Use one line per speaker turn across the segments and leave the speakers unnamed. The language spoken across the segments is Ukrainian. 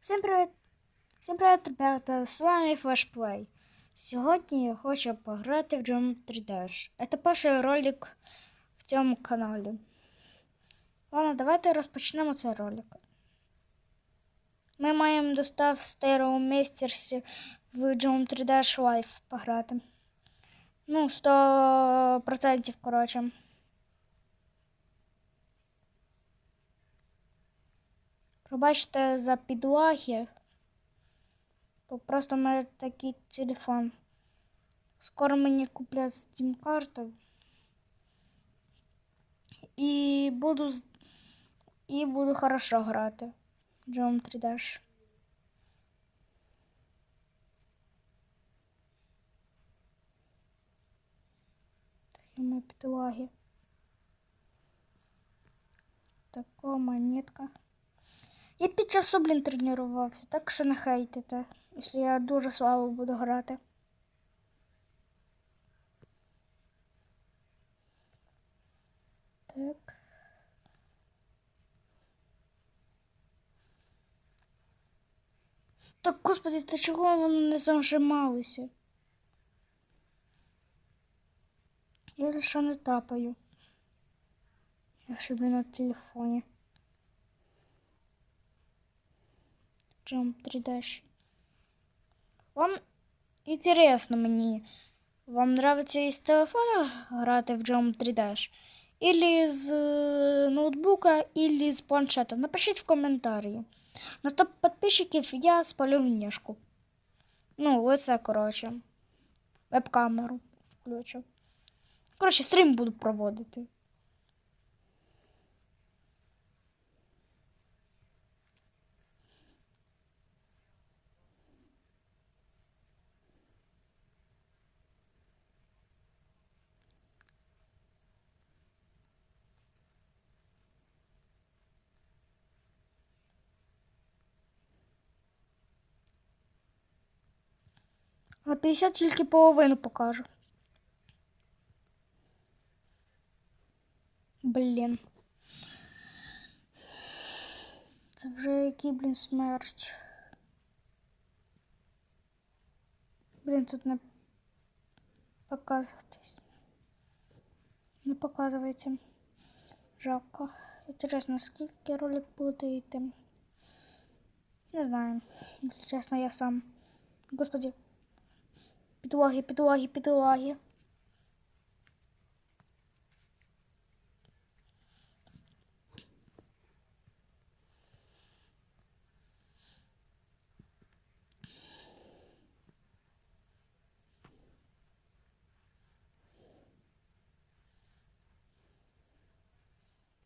Всім привіт! Всім привіт, ребята! З вами Flashplay. Сьогодні я хочу пограти в Geometry Dash. Це перший ролик в цьому каналі. Ладно, давайте розпочнемо цей ролик. Ми маємо достав стерео містерсі в Geometry Dash Live пограти. Ну, 100% коротше. Пробачте за підлаги. Просто у мене такий телефон. Скоро мені куплять Steam карту. І буду і буду хорошо грати. в Geometry Dash. Такі мої підлаги. Така монетка. Я під часу, блін, тренувався, так що не хейтите, якщо я дуже слабо буду грати. Так. Так, господи, та чого воно не зажималося? Я лише не тапаю. Я ще, на телефоні. Jump 3D. Вам интересно мені, вам нравится із телефона грати в Geometry Dash? Или з е, ноутбука, или з планшета? Напишіть в коментарі. На 100 подписчиків я спалю внешку. Ну, лице, коротше. Веб-камеру включу. Коротше, стрім буду проводити. На 50 тільки половину покажу. Блін. Це вже який, блін, смерть. Блін, тут не показуватись. Не показується. Жалко. Інтересно, скільки ролик буде йти. Не знаю. Якщо чесно, я сам. Господи. Підлоги, підлоги, підлоги.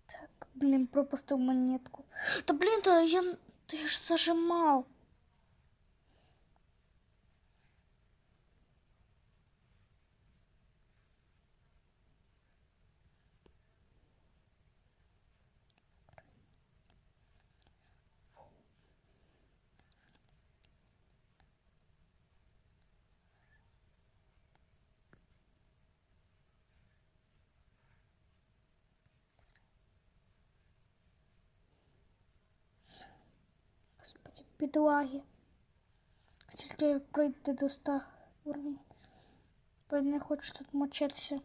Так, блин, пропустил монетку. Да блин, да я, да я ж зажимал. Господи, підлаги. Тільки пройти до 100 уровень. Бо я не хочу тут мочитися.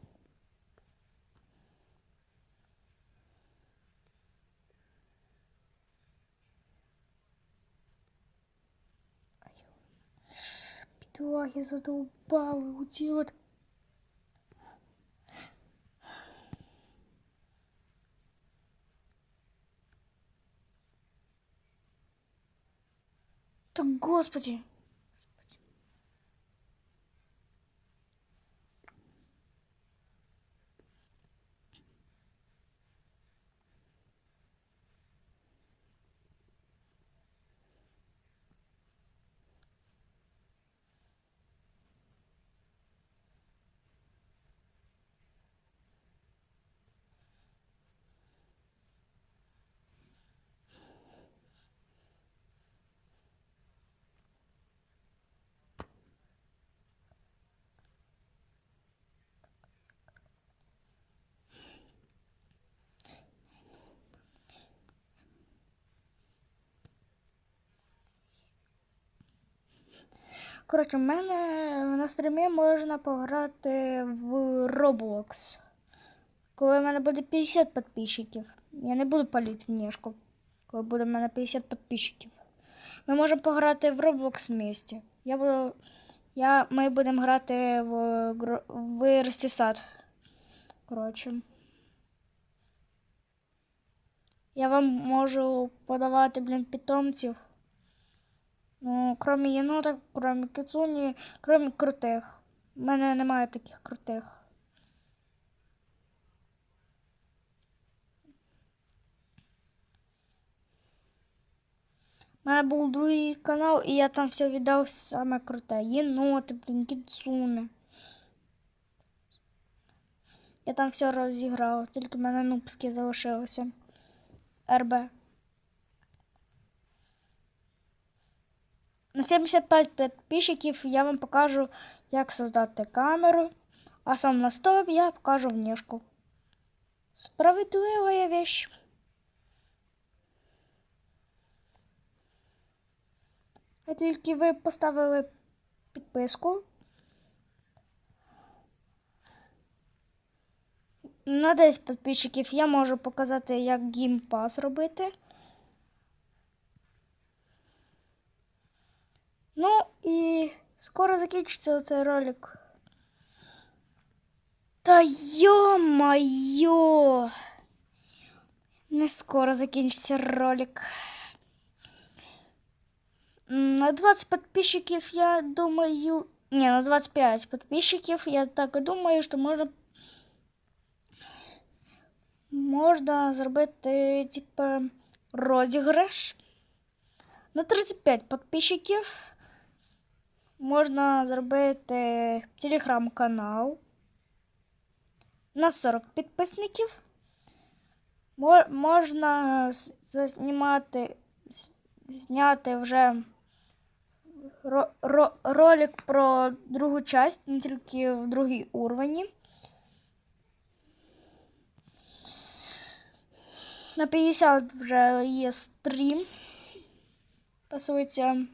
Підлаги задовбали, удіот. Так, господи. Коротше, в мене на стрімі можна пограти в Roblox. Коли в мене буде 50 підписчиків. Я не буду палити внешку. Коли буде в мене 50 підписчиків. Ми можемо пограти в Roblox вместе. Я буду. Я, ми будемо грати в, в вирості сад. Коротше. Я вам можу подавати, блін, питомців. Ну, кроме єнота, кроме кицуні, кроме крутих. У мене немає таких крутих. У мене був другий канал, і я там все віддав саме круте. Єноти, блін, кіцуни. Я там все розіграв, тільки в мене нубські залишилося. РБ. На 75 підписчиків я вам покажу, як создати камеру, а сам на 100 я покажу внешку. Справедлива вещь. А тільки ви поставили підписку. На 10 підписчиків я можу показати, як геймпас робити. Ну і скоро закінчиться цей ролик. Та йо-майо! Не скоро закінчиться ролик. М, На 20 подписчиків, я думаю... Не, на 25 подписчиків, я так і думаю, що можна можна зробити, типа, розіграш. На 35 підписчиків можна зробити телеграм-канал. На 40 підписників можна заснімати, зняти вже ро- ро- ролик про другу часть, не тільки в другій уровні. На 50 вже є стрім. Пасується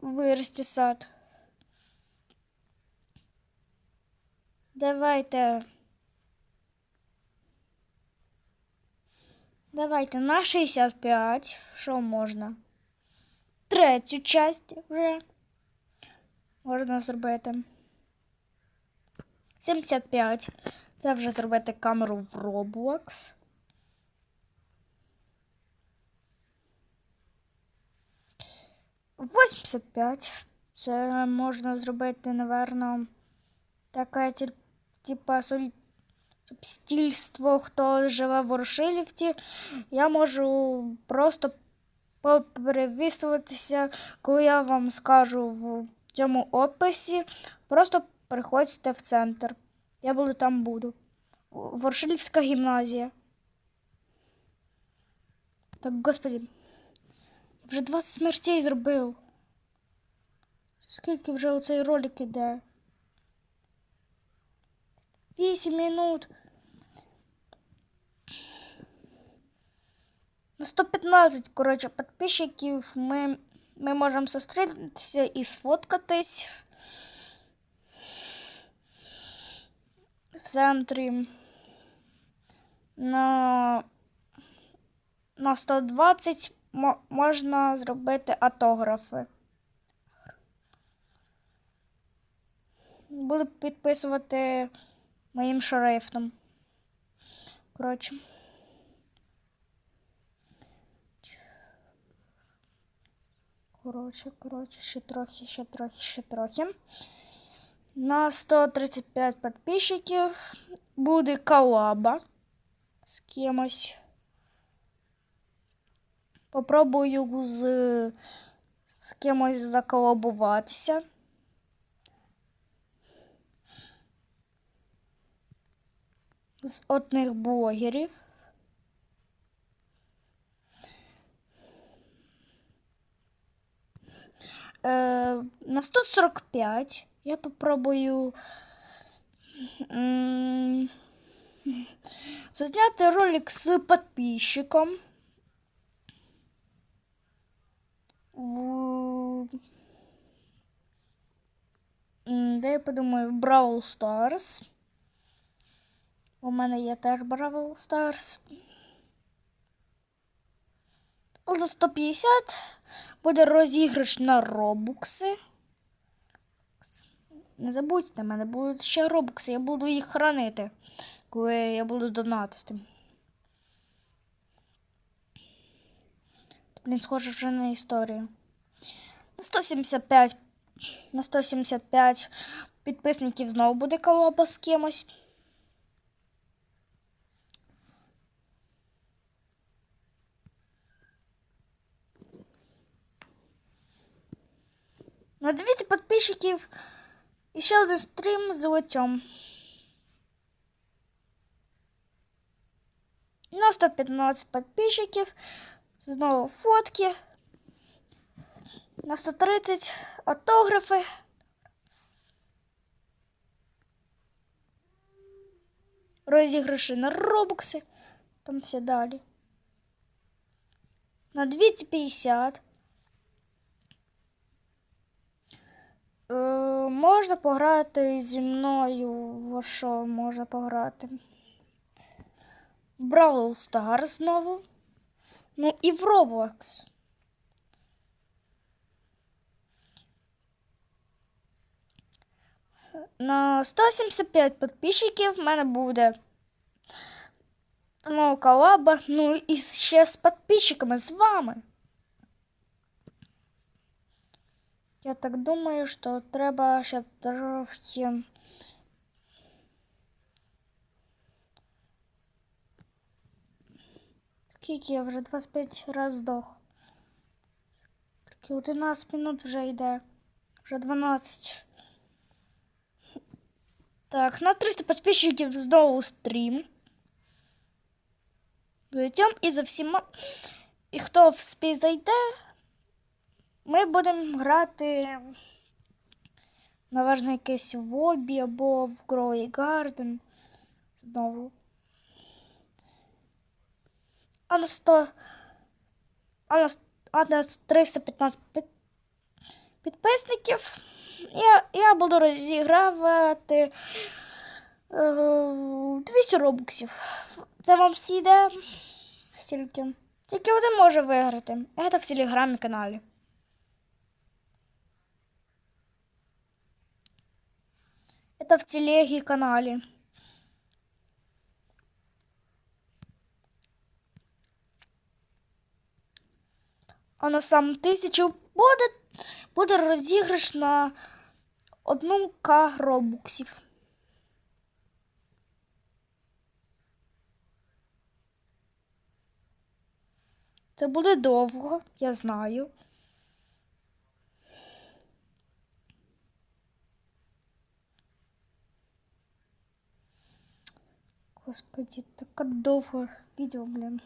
вирості сад. Давайте. Давайте на 65. Що можна? Третю часть вже можна зробити. 75. Це вже зробити камеру в Roblox. Восемьдесят п'ять. Це можна зробити, напевно, таке, типа стільство, хто живе в Ворошилівці. Я можу просто перевісуватися, коли я вам скажу в цьому описі. Просто приходьте в центр. Я буду там буду. Ворошилівська гімназія. Так, господи. Вже 20 смертей зробив. Скільки вже оцей ролик іде? 8 минут. На 115, коротше, підписчиків ми, ми можемо зустрітися і сфоткатись в центрі. На, на 120 мо- можна зробити автографи. Буду підписувати моїм шрифтом. Коротше. Коротше, коротше, ще трохи, ще трохи, ще трохи. На 135 підписчиків буде колаба з кимось. Попробую з, з кимось заколабуватися. З одних блогерів. Е, на 145 я попробую зазняти ролик з підписчиком. В... Де я подумаю, в Бравл Старс. У мене є теж Бравл Старс. Але за 150 буде розіграш на робукси. Не забудьте, в мене будуть ще робукси, я буду їх хранити, коли я буду донатити. Блін, схоже вже на історію. На 175, на 175 підписників знову буде колоба з кимось. На 200 підписчиків і ще один стрім з лицем. На 115 підписчиків. Знову фотки. На 130 автографи. Розіграші на робокси. Там все далі. На 250. Е, можна пограти зі мною. Во що можна пограти? В Бравл Stars знову. Ну і в Roblox. На 175 підписчиків в мене буде ну, колаба, ну і ще з підписчиками з вами. Я так думаю, що треба ще трохи. Скільки я вже 25 раз здох. Тільки 11 минут вже йде. Вже 12. Так, на 300 підписчиків знову стрім. Йдем і за всіма. І хто вспій зайде, ми будемо грати наважно якесь в обі або в Growing Garden. Знову. А на 100. А на, а на 315 під, підписників я, я буду розігравати е, 200 робоксів. Це вам всі йде стільки. Тільки один може виграти. Це в телеграмі каналі. Это в телеге канале. А на сам тисячу буде, буде розіграш на одну К робуксів. Це буде довго, я знаю. Господи, таке довго відео, блін.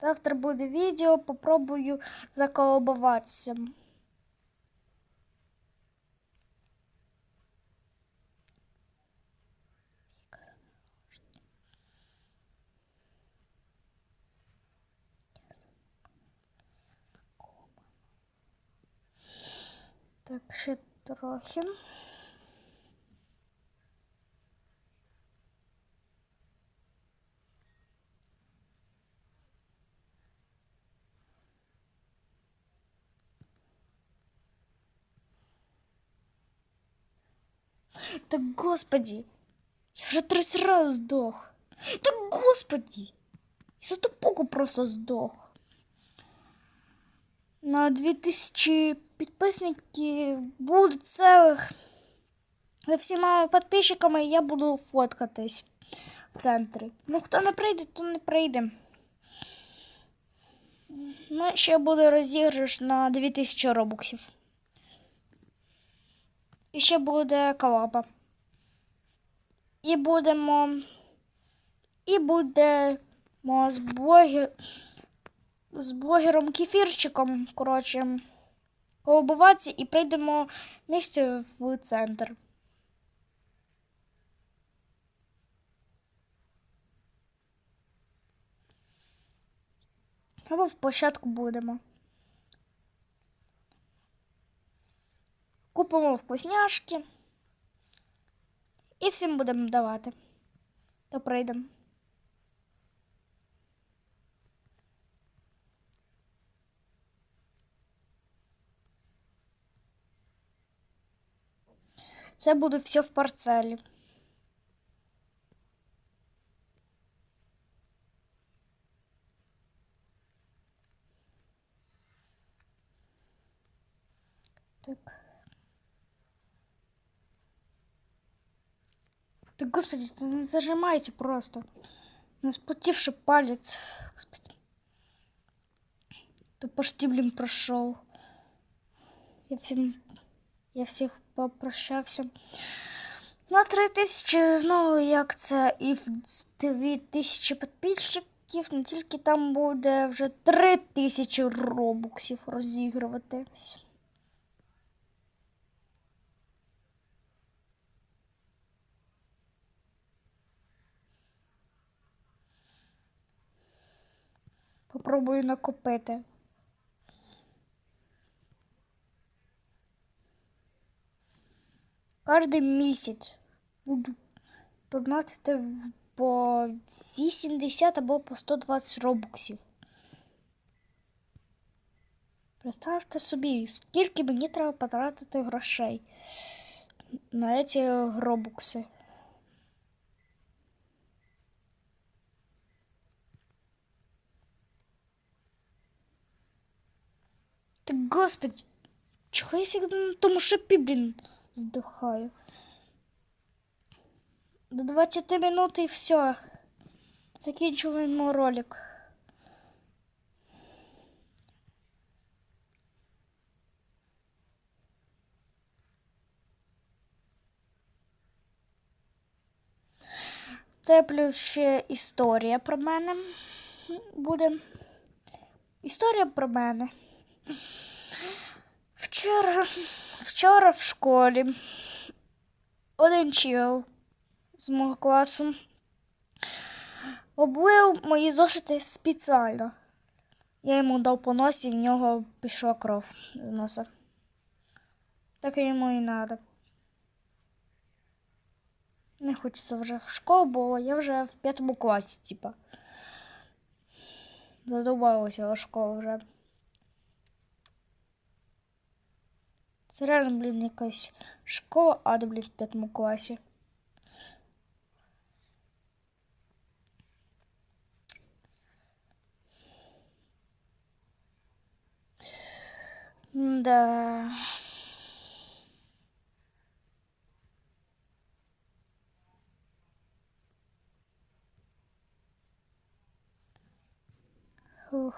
Завтра буде відео, попробую заколобуватися. Так, ще трохи. Так господи, я вже 30 раз здох. Так господи, я за тупоку просто здох. На 2000 підписників буде целих. За всіма підписчиками я буду фоткатись в центрі. Ну, хто не прийде, то не прийде. Ну, ще буде розіграш на 2000 робоксів. І ще буде колаба. І будемо. І будемо з блогер... з блогером кефірчиком, коротше, колабуватися і прийдемо місце в центр. Або в площадку будемо. купимо вкусняшки. І всім будемо давати. То прийдемо. Це буде все в парцелі. Так. Так, господи, не зажимайте просто. У нас потивший палец. Господи. То почти, блин, прошел. Я всім. Я всіх попрощався. На три тисячі знову як це і в дві тисячі підписчиків, ну тільки там буде вже три тисячі робоксів розігруватись. Попробую накопити. Кожний місяць буду донатити в- по 80 або по 120 робоксів. Представте собі, скільки мені треба потратити грошей на ці робокси. Так, господи, чого я всегда на тому шипі, блін, здихаю? До 20 минут і все. Закінчуємо ролик. Це плюс ще історія про мене буде. Історія про мене. Вчора, вчора в школі один чел з мого класу облив мої зошити спеціально. Я йому дав по носі, і в нього пішла кров з носа. Так йому і треба. Не хочеться вже в школу, бо я вже в п'ятому класі, типа. Задовбалася школа вже. Це реально, блін, якась школа, а блін, в п'ятому класі. Да. Ух.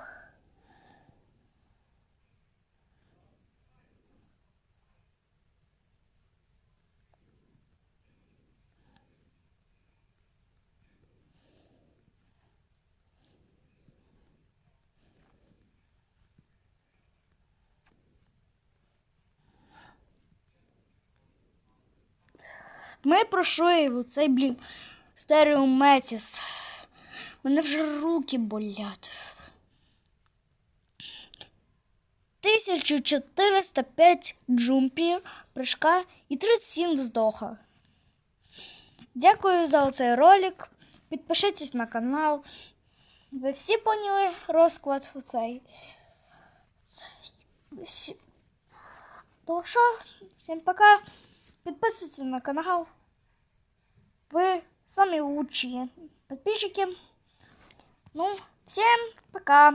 Ми пройшли цей, блін, стереометіс. Мене вже руки болять. 1405 джумпів, прыжка і 37 вздоха. Дякую за цей ролик. Підпишитесь на канал. Ви всі поняли розклад у цей. То що, всім пока. Підписуйтесь на канал. Вы самые лучшие подписчики. Ну, всем пока.